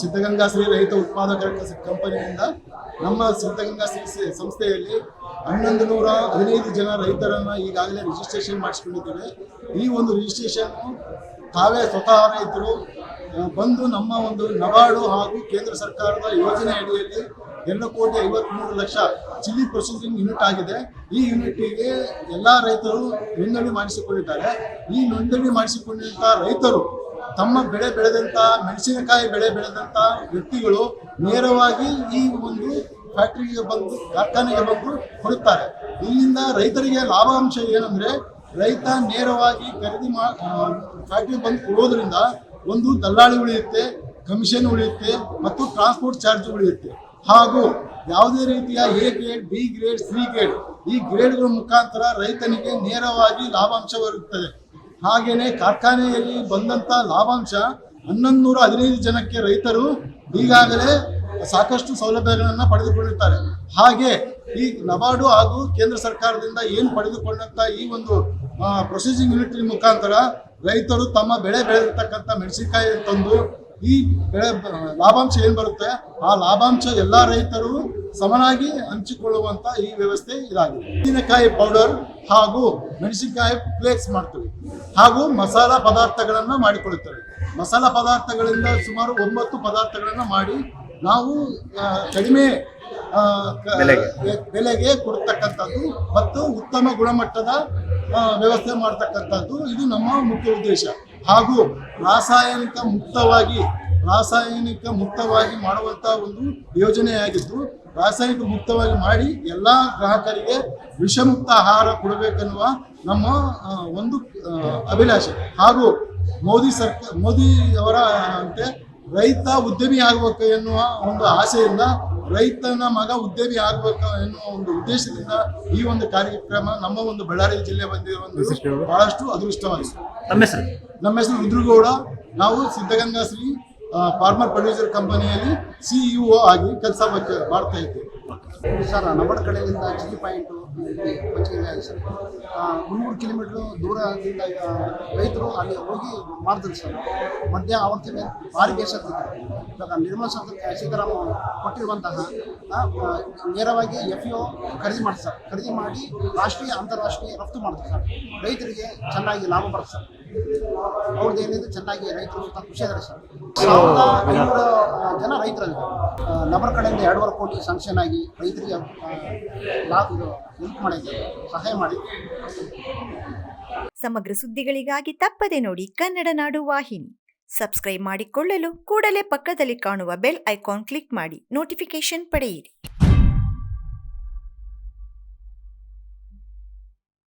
ಸಿದ್ಧಗಂಗಾ ಶ್ರೀ ರೈತ ಉತ್ಪಾದಕ ಕಂಪನಿಯಿಂದ ನಮ್ಮ ಸಿದ್ಧಗಂಗಾ ಶ್ರೀ ಸಂಸ್ಥೆಯಲ್ಲಿ ಹನ್ನೊಂದು ನೂರ ಹದಿನೈದು ಜನ ರೈತರನ್ನ ಈಗಾಗಲೇ ರಿಜಿಸ್ಟ್ರೇಷನ್ ಮಾಡಿಸ್ಕೊಂಡಿದ್ದೇವೆ. ಈ ಒಂದು ರಿಜಿಸ್ಟ್ರೇಷನ್ ತಾವೇ ಸ್ವತಃ ರೈತರು ಬಂದು ನಮ್ಮ ಒಂದು ನಬಾರ್ಡು ಹಾಗೂ ಕೇಂದ್ರ ಸರ್ಕಾರದ ಯೋಜನೆ ಅಡಿಯಲ್ಲಿ ಎರಡು ಕೋಟಿ ಐವತ್ಮೂರು ಲಕ್ಷ ಚಿಲ್ಲಿ ಪ್ರೊಸೆಸಿಂಗ್ ಯೂನಿಟ್ ಆಗಿದೆ. ಈ ಯೂನಿಟ್ಗೆ ಎಲ್ಲ ರೈತರು ನೋಂದಣಿ ಮಾಡಿಸಿಕೊಂಡಿದ್ದಾರೆ. ಈ ನೋಂದಣಿ ಮಾಡಿಸಿಕೊಂಡಿದ್ದ ರೈತರು ತಮ್ಮ ಬೆಳೆ ಬೆಳೆದಂತ, ಮೆಣಸಿನಕಾಯಿ ಬೆಳೆ ಬೆಳೆದಂತ ವ್ಯಕ್ತಿಗಳು ನೇರವಾಗಿ ಈ ಒಂದು ಫ್ಯಾಕ್ಟರಿಗೆ ಬಂದು, ಕಾರ್ಖಾನೆಗೆ ಬಂದು ಕೊಡುತ್ತಾರೆ. ಇಲ್ಲಿಂದ ರೈತರಿಗೆ ಲಾಭಾಂಶ ಏನಂದ್ರೆ, ರೈತ ನೇರವಾಗಿ ಖರೀದಿ ಮಾ ಫ್ಯಾಕ್ಟ್ರಿಗೆ ಬಂದು ಕೊಡೋದ್ರಿಂದ ಒಂದು ದಲ್ಲಾಳಿ ಉಳಿಯುತ್ತೆ ಕಮಿಷನ್ ಉಳಿಯುತ್ತೆ ಮತ್ತು ಟ್ರಾನ್ಸ್ಪೋರ್ಟ್ ಚಾರ್ಜ್ ಉಳಿಯುತ್ತೆ. ಹಾಗೂ ಯಾವುದೇ ರೀತಿಯ A grade B grade C grade ಈ ಗ್ರೇಡ್ಗಳ ಮುಖಾಂತರ ರೈತನಿಗೆ ನೇರವಾಗಿ ಲಾಭಾಂಶ ಬರುತ್ತದೆ. ಹಾಗೇನೆ ಕಾರ್ಖಾನೆಯಲ್ಲಿ ಬಂದಂತ ಲಾಭಾಂಶ ಹನ್ನೊಂದು ನೂರ ಹದಿನೈದು ಜನಕ್ಕೆ ರೈತರು ಈಗಾಗಲೇ ಸಾಕಷ್ಟು ಸೌಲಭ್ಯಗಳನ್ನು ಪಡೆದುಕೊಂಡಿರ್ತಾರೆ ಹಾಗೆ ಈ ನಬಾರ್ಡು ಹಾಗೂ ಕೇಂದ್ರ ಸರ್ಕಾರದಿಂದ ಏನು ಪಡೆದುಕೊಂಡಂತ ಈ ಒಂದು ಪ್ರೊಸೆಸಿಂಗ್ ಯೂನಿಟ್ ಮುಖಾಂತರ ರೈತರು ತಮ್ಮ ಬೆಳೆ ಬೆಳೆದಿರ್ತಕ್ಕಂಥ ಮೆಣಸಿನಕಾಯಿ ತಂದು ಈ ಬೆಳೆ, ಲಾಭಾಂಶ ಏನು ಬರುತ್ತೆ? ಆ ಲಾಭಾಂಶ ಎಲ್ಲ ರೈತರು ಸಮನಾಗಿ ಹಂಚಿಕೊಳ್ಳುವಂತ ಈ ವ್ಯವಸ್ಥೆ ಇದಾಗಿದೆ. ಮೆಣಸಿನಕಾಯಿ ಪೌಡರ್ ಹಾಗೂ ಮೆಣಸಿನಕಾಯಿ ಫ್ಲೇಕ್ಸ್ ಮಾಡ್ತೀವಿ. ಹಾಗೂ ಮಸಾಲ ಪದಾರ್ಥಗಳನ್ನು ಮಾಡಿಕೊಳ್ಳುತ್ತೇವೆ. ಮಸಾಲ ಪದಾರ್ಥಗಳಿಂದ ಸುಮಾರು ಒಂಬತ್ತು ಪದಾರ್ಥಗಳನ್ನು ಮಾಡಿ ನಾವು ಕಡಿಮೆ ಬೆಲೆಗೆ. ಕೊಡ್ತಕ್ಕಂಥದ್ದು ಮತ್ತು ಉತ್ತಮ ಗುಣಮಟ್ಟದ ವ್ಯವಸ್ಥೆ ಮಾಡ್ತಕ್ಕಂಥದ್ದು ಇದು ನಮ್ಮ ಮುಖ್ಯ ಉದ್ದೇಶ. ಹಾಗೂ ರಾಸಾಯನಿಕ ಮುಕ್ತವಾಗಿ ರಾಸಾಯನಿಕ ಮುಕ್ತವಾಗಿ ಮಾಡುವಂತಹ ಒಂದು ಯೋಜನೆಯಾಗಿದ್ದು ರಾಸಾಯನಿಕ ಮುಕ್ತವಾಗಿ ಮಾಡಿ ಎಲ್ಲ ಗ್ರಾಹಕರಿಗೆ ವಿಷಮುಕ್ತ ಆಹಾರ ಕೊಡಬೇಕೆನ್ನುವ ನಮ್ಮ ಒಂದು ಅಭಿಲಾಷೆ. ಹಾಗೂ ಮೋದಿ ಸರ್ಕಾರ ಮೋದಿ ಅವರ ಅಂತೆ ರೈತ ಉದ್ಯಮಿ ಆಗಬೇಕು ಎನ್ನುವ ಒಂದು ಆಸೆಯಿಂದ ರೈತನ ಮಗ ಉದ್ಯಮಿ ಆಗಬೇಕು ಎನ್ನುವ ಒಂದು ಉದ್ದೇಶದಿಂದ ಈ ಒಂದು ಕಾರ್ಯಕ್ರಮ ನಮ್ಮ ಒಂದು ಬಳ್ಳಾರಿ ಜಿಲ್ಲೆ ಬಂದಿರುವ ಬಹಳಷ್ಟು ಅದೃಷ್ಟವಾಗಿದೆ. ನಮ್ಮ ಹೆಸರು? ನಮ್ಮ ಹೆಸರು ರುದ್ರಗೌಡ. ನಾವು ಸಿದ್ಧಗಂಗಾ ಶ್ರೀ ಫಾರ್ಮರ್ ಪ್ರೊಡ್ಯೂಸರ್ ಕಂಪನಿಯಲ್ಲಿ ಸಿಇಒ ಆಗಿ ಕೆಲಸ ಮಾಡ್ತಾ ಇದ್ದೆ. ಸರ್ ನಮ್ಮ ಕಡೆಯಿಂದ ಚಿಲ್ಲಿ ಪಾಯಿಂಟು ಸರ್. ಮುನ್ನೂರು ಕಿಲೋಮೀಟ್ರ್ ದೂರದಿಂದ ರೈತರು ಅಲ್ಲಿ ಹೋಗಿ ಮಾಡ್ತಾರೆ ಸರ್. ಮಧ್ಯ ಅವತ್ತಿನ ಭಾರಿ ಬೇಸತ್ತಿದೆ ಇವಾಗ ನಿರ್ಮಲಾ ಸೀತ- ಸೀತಾರಾಮ ಕೊಟ್ಟಿರುವಂತಹ ನೇರವಾಗಿ ಎಫ್ ಇ ಖರೀದಿ ಮಾಡ್ತಾರೆ ಸರ್. ಖರೀದಿ ಮಾಡಿ ರಾಷ್ಟ್ರೀಯ, ಅಂತಾರಾಷ್ಟ್ರೀಯ ರಫ್ತು ಮಾಡ್ತಾರೆ ಸರ್. ರೈತರಿಗೆ ಚೆನ್ನಾಗಿ ಲಾಭ ಬರುತ್ತೆ ಸರ್. ಅವ್ರದ್ದು ಏನಿದೆ, ಚೆನ್ನಾಗಿ ರೈತರು ಖುಷಿ ಇದ್ದಾರೆ ಸರ್. ಸಾವಿರದ ಐನೂರು ಜನ ರೈತರಲ್ಲಿ ನಮ್ಮ ಕಡೆಯಿಂದ ಎರಡೂವರೆ ಕೋಟಿ ಸ್ಯಾಂಕ್ಷನ್ ಆಗಿ ರೈತರಿಗೆ ಲಾಭ ಇದು ಹೆಲ್ಪ್ ಮಾಡಿದ್ದಾರೆ. ಸಹಾಯ ಮಾಡಿ. ಸಮಗ್ರ ಸುದ್ದಿಗಳಿಗಾಗಿ ತಪ್ಪದೆ ನೋಡಿ ಕನ್ನಡ ನಾಡು ವಾಹಿನಿ. ಸಬ್ಸ್ಕ್ರೈಬ್ ಮಾಡಿಕೊಳ್ಳಲು ಕೂಡಲೇ ಪಕ್ಕದಲ್ಲಿ ಕಾಣುವ ಬೆಲ್ ಐಕಾನ್ ಕ್ಲಿಕ್ ಮಾಡಿ. ನೋಟಿಫಿಕೇಶನ್ ಪಡೆಯಿರಿ.